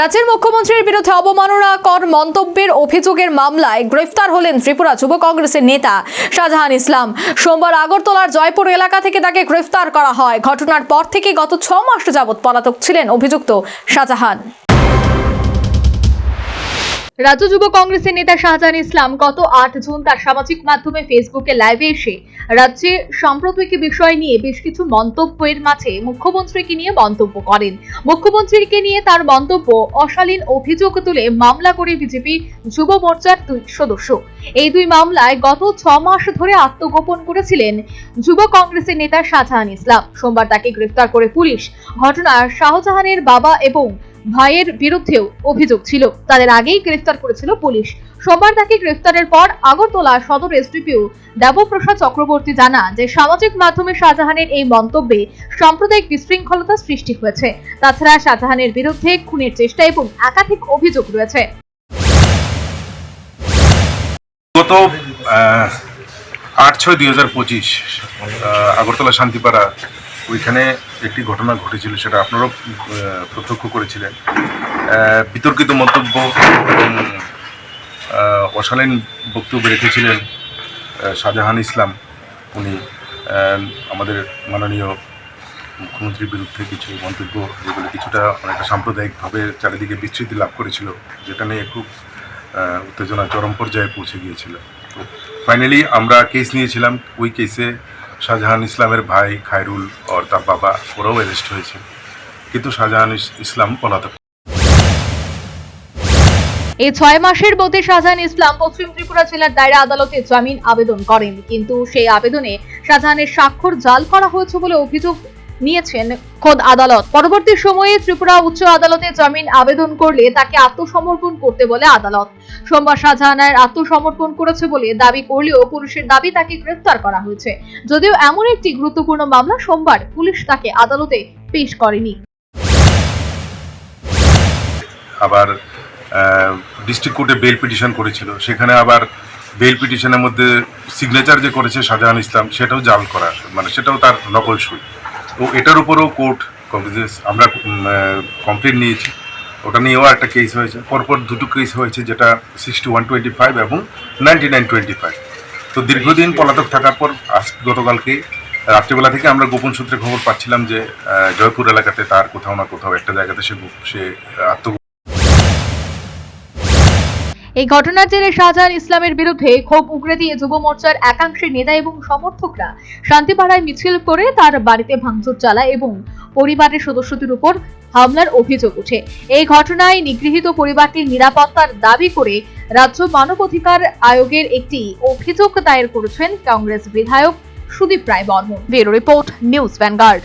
রাজ্যের মুখ্যমন্ত্রীর বিরুদ্ধে অবমাননাকর মন্তব্যের অভিযোগের মামলায় গ্রেফতার হলেন ত্রিপুরা যুব কংগ্রেসের নেতা শাহজাহান ইসলাম। সোমবার আগরতলার জয়পুর এলাকা থেকে তাকে গ্রেফতার করা হয়। ঘটনার পর থেকে গত ছ মাস যাবৎ পলাতক ছিলেন অভিযুক্ত শাহজাহান। রাজ্য যুব কংগ্রেসের নেতা শাহজাহান ইসলাম গত আট জুন তার সামাজিক মাধ্যমে ফেসবুকে লাইভে এসে রাজ্যে সাম্প্রতিক বিষয় নিয়ে বেশ কিছু মন্তব্যের মাঝে মুখ্যমন্ত্রীকে নিয়ে মন্তব্য করেন। মুখ্যমন্ত্রীকে নিয়ে তার মন্তব্য অশালীন অভিযোগ তুলে মামলা করে বিজেপি যুব মোর্চার দুই সদস্য। এই দুই মামলায় গত ছ মাস ধরে আত্মগোপন করেছিলেন যুব কংগ্রেসের নেতা শাহজাহান ইসলাম। সোমবার তাকে গ্রেফতার করে পুলিশ। ঘটনার শাহজাহানের বাবা এবং ভাইয়ের বিরুদ্ধেও অভিযোগ ছিল। তাদের আগেই গ্রেফতার করেছিল পুলিশ। সোমবার তাকে গ্রেফতারের পর আগরতলা সদর এসডিপিও দেবপ্রসাদ চক্রবর্তী জানা যে, সামাজিক মাধ্যমে শাহজাহানের এই মন্তব্যে সাম্প্রদায়িক বিশৃঙ্খলতা সৃষ্টি হয়েছে। তাছাড়া শাহজাহানের বিরুদ্ধে খুনের চেষ্টা এবং একাধিক অভিযোগ রয়েছে। গত আট ছয় দুই হাজার পঁচিশ আগরতলা শান্তিপাড়া ওইখানে একটি ঘটনা ঘটেছিল, সেটা আপনারাও প্রত্যক্ষ করেছিলেন। বিতর্কিত মন্তব্য এবং অশালীন বক্তব্য রেখেছিলেন শাহজাহান ইসলাম। উনি আমাদের মাননীয় মুখ্যমন্ত্রীর বিরুদ্ধে কিছু মন্তব্য, যেগুলো কিছুটা অনেকটা সাম্প্রদায়িকভাবে চারিদিকে বিস্তৃতি লাভ করেছিল, যেটা নিয়ে খুব উত্তেজনা চরম পর্যায়ে পৌঁছে গিয়েছিল। তো ফাইনালি আমরা কেস নিয়েছিলাম, ওই কেসে শাহজাহান ইসলামের ভাই খায়রুল আর তার বাবা, ওরাও অ্যারেস্ট হয়েছে। কিন্তু শাহজাহান ইসলাম পলাতক। এই ছয় মাসের মধ্যে শাহজাহান ইসলাম পশ্চিম ত্রিপুরা জেলার দায়রা আদালতে জামিন আবেদন করেন। কিন্তু সেই আবেদনে শাহজাহানের স্বাক্ষর জাল করা হয়েছে বলে অভিযোগ নিয়েছেন খোদ আদালত। পরবর্তী সময়ে ত্রিপুরা উচ্চ আদালতে জামিন আবেদন করলে তাকে আত্মসমর্পণ করতে বলে আদালত। সোমবার শাহজাহানের আত্মসমর্পণ করেছে বলে দাবি করলেও পুলিশের দাবি তাকে গ্রেফতার করা হয়েছে। যদিও এমন একটি গুরুত্বপূর্ণ মামলা সোমবার পুলিশ তাকে আদালতে পেশ করেনি। আবার ডিস্ট্রিক্ট কোর্টে বেল পিটিশন করেছিল। সেখানে আবার বেল পিটিশনের মধ্যে সিগনেচার যে করেছে শাহজাহান ইসলাম, সেটাও জাল করা মানে সেটাও তার নকল সই। তো এটার উপরেও কোর্ট আমরা কমপ্লেন নিয়েছি। ওটা নিয়েও একটা কেস হয়েছে। পরপর দুটো কেস হয়েছে যেটা সিক্সটি ওয়ান টোয়েন্টি ফাইভ এবং নাইনটি নাইন টোয়েন্টি ফাইভ তো দীর্ঘদিন পলাতক থাকার পর আজ গতকালকে রাত্রিবেলা থেকে আমরা গোপন সূত্রে খবর পাচ্ছিলাম যে জয়পুর এলাকাতে তার কোথাও না কোথাও একটা জায়গাতে সে সে আত্ম এই ঘটনার জেরে শাহজাহান ইসলামের বিরুদ্ধে ক্ষোভ উগরে দিয়ে যুব মোর্চার একাংশের নেতা এবং সমর্থকরা শান্তিপাড়ায় মিছিল করে তার বাড়িতে ভাঙচুর চালায় এবং পরিবারের সদস্যদের উপর হামলার অভিযোগ ওঠে। এই ঘটনায় নিগৃহীত পরিবারটির নিরাপত্তার দাবি করে রাজ্য মানবাধিকার আয়োগের একটি অভিযোগ দায়ের করেছেন কংগ্রেস বিধায়ক Sudip Roy Barman. Bureau report, news vanguard.